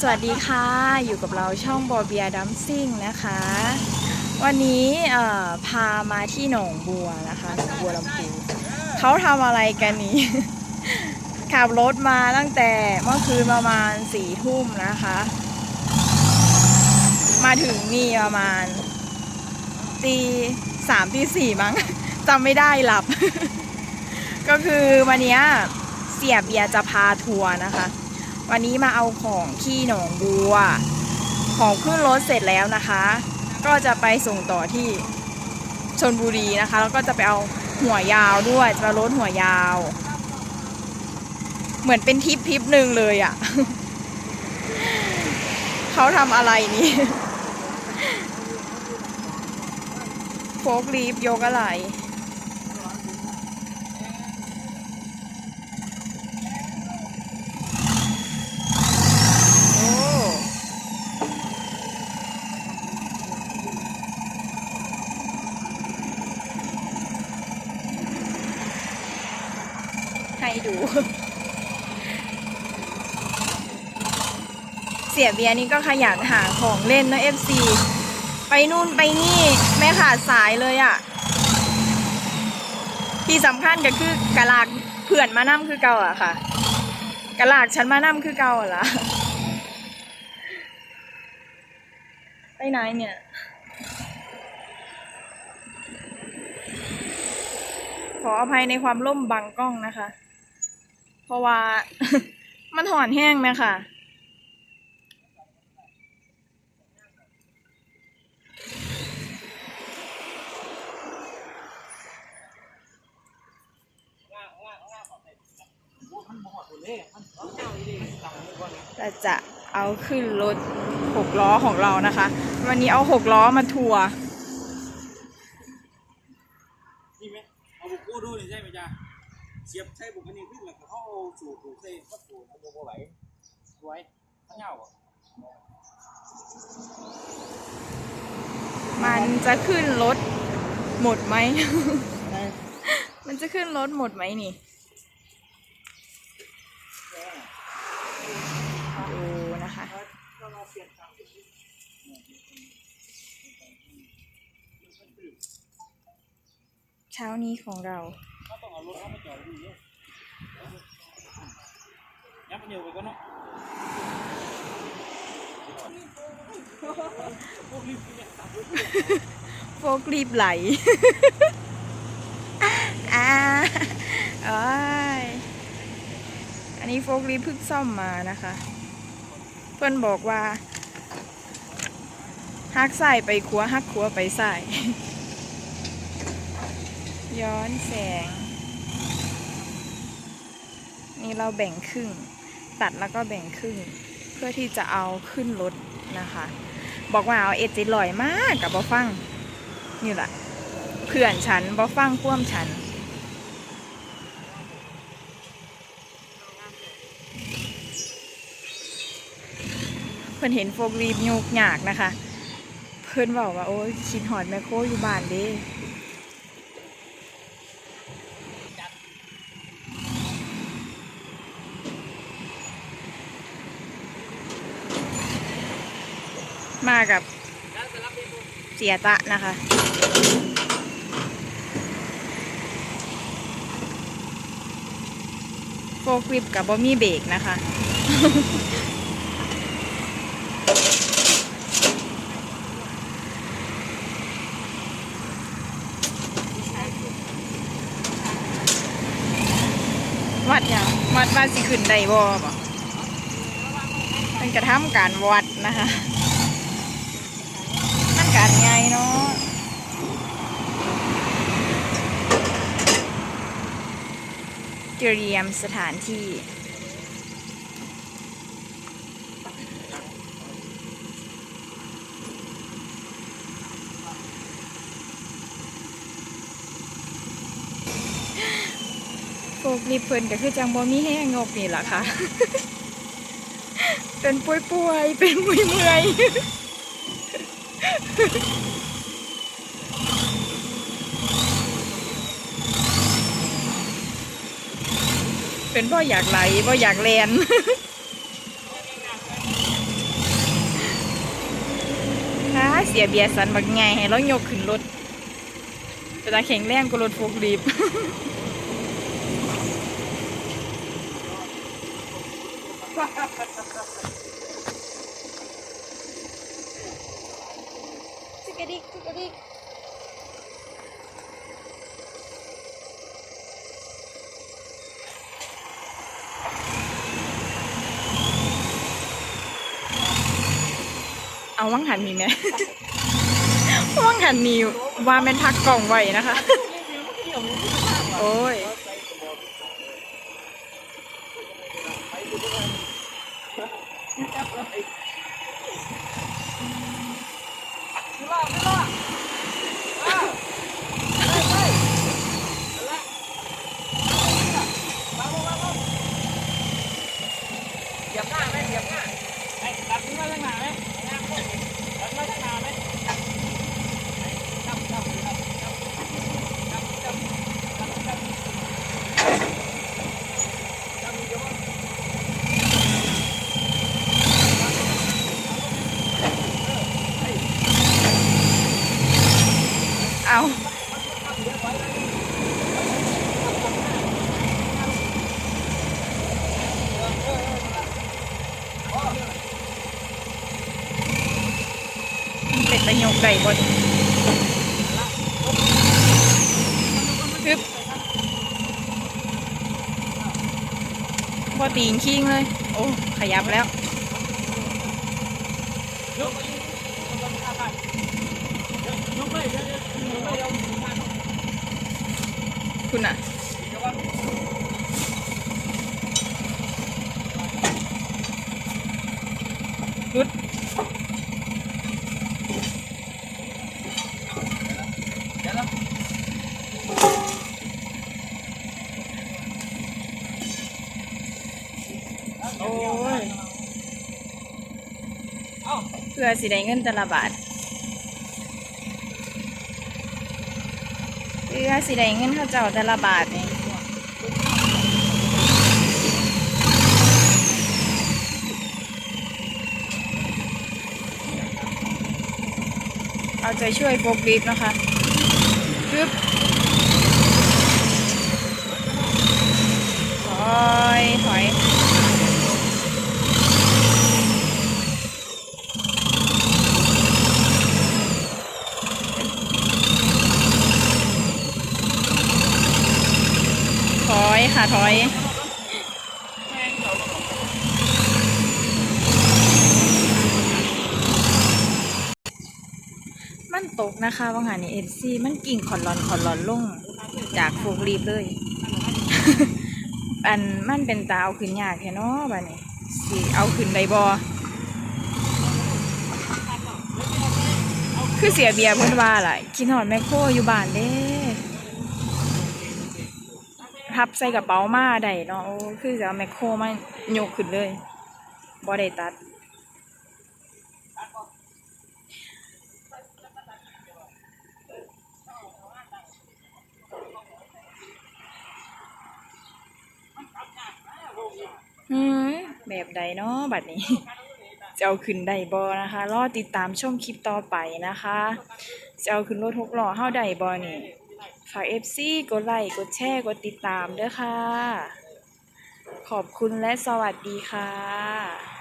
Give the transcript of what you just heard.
สวัสดีค่ะ อยู่กับเราช่องบอเบียดัมซิ่งนะคะ วันนี้เอ่อพามาที่หนองบัวนะคะหนองบัวลำพูเขาทำอะไรกันนี้ ขับรถมาตั้งแต่เมื่อคืนประมาณสี่ทุ่มนะคะ มาถึงนี่ประมาณตีสามตีสี่มั้ง จำไม่ได้หลับ ก็คือวันเนี้ยเสียเบียร์จะพาทัวร์นะคะ วันนี้มาเอาของที่หนองบัว ของขึ้นรถเสร็จแล้วนะคะ ก็จะไปส่งต่อที่ชนบุรีนะคะ แล้วก็จะไปเอาหัวยาวด้วยจะรถหัวยาว เหมือนเป็นทริปทริปหนึ่งเลยอะ่ะ เขาทำอะไรนี่โฟกลีฟยกอะไร โอ้ ให้ดู เสียเบียร์นี่ก็ขยันหาของเล่นนะ FC ไปนู่นไปนี่ไม่ขาดสายเลยอะ่ะ ที่สำคัญก็คือกะลากเพื่อนมานั่มคือเก่าอะค่ะกะลากฉันมานั่มคือเก่าละไปไหนเนี่ยขออภัยในความล่มบังกล้องนะคะ เพราะว่า มันถอนแห้งไหมค่ะ เราจะเอาขึ้นรถหกล้อของเรานะคะ วันนี้เอาหกล้อมาทัวร์นี่ไหมเอาบุกกู้ดูนี่ใช่ไหมจ๊ะ เสียบใช้บุกอันนี้ขึ้นแล้วก็เขาเอาสูบถูกใส่ก็สูบมันบ่ไหวไหวทั้งเหงาอะมันจะขึ้นรถหมดไหม มันจะขึ้นรถหมดไหมนี่ดูนะคะเช้านี้ของเรา เอารถเข้ามาจอดอยู่เนี่ยยับมันเดียวไปก็เนาะโฟกรีบไหลอ่าโอ้ยอันนี้โฟกรีบเพิ่งซ่อมมานะคะ เพื่อนบอกว่าฮักใส่ไปขัวฮักขัวไปใส่ย้อนแสง นี่เราแบ่งครึ่ง ตัดแล้วก็แบ่งครึ่ง เพื่อที่จะเอาขึ้นรถนะคะ บอกว่าเอาเอจิลอยมากกับบอฟังนี่แหละเพื่อนฉันบอฟังพ่วมฉันเพื่อนเห็นโฟกรีบโยกหยากนะคะ เพื่อนบอกว่าโอ้ยคิดหอดแมคโครอยู่บ้านเด้ มากับเสียตะนะคะ โฟกริปกับบอมี่เบรกนะคะวัดหยังวัดว่าสิขึ้นได้บ่บ่มันกระทำการวัดนะคะ การไงเนาะเตรียมสถานที่โฟกลิฟเพิ่นก็คือจังบ่มีแห้งงบนี่แหละค่ะ เป็นป่วยๆ เป็นเมื่อยๆ เป็นพ่ออยากไหลพ่ออยากแลนค่ะเสียเบียร์สันบักไงแล้วรยกขึ้นรถเป็ตาแข็งแรงก็รถโฟกรีบ กระดิกกระดิกเอาวังหันมีไหมวังหันมีว่าแม่นพักกล่องไว้นะคะ เป็ดตะยกไก่บนฮึบพอตีนคิงเลย โอ้ ขยับแล้วยกไปยกไปข้างบ้านยกไปเดี๋ยวเดี๋ยวยกไปเอาข้าง คุณอะ เดี๋ยวว่า รุด เดี๋ยวแล้ว โอ้ย เอ้า เพื่อสิได้เงินแต่ละบาทเพื่อสิได้เงินเขาเจ้าแต่ละบาทนี่เอาใจช่วยโฟกลิฟนะคะปึ๊บถอยถอย ถ อยค่ะถอย มันตกนะคะว่างานนี้เอ็นซีมันกิ่งขอนลอนขอนลอนลงจากโฟกรีบเลย อันมันเป็นตาเอาขึ้นยากแค่นาะบ้านี้สิเอาขึ้นได้บอคือเสียเบียร์เพิ่นว่าล่ะกินหอดแมคโครอยู่บ้านเด้ พับใส่กระเป๋ามาได้เนาะคือจะเอาแมคโครมายกขึ้นเลยบ่ได้ตัด อืมแบบใดเนาะบัดนี้จะเอาขึ้นได้บ่นะคะรอติดตามชมคลิปต่อไปนะคะ จะเอาขึ้นรถหกล้อเฮาได้บ่นี่ ฝาก FC กดไลค์กดแชร์กดติดตามด้วยค่ะ ขอบคุณและสวัสดีค่ะ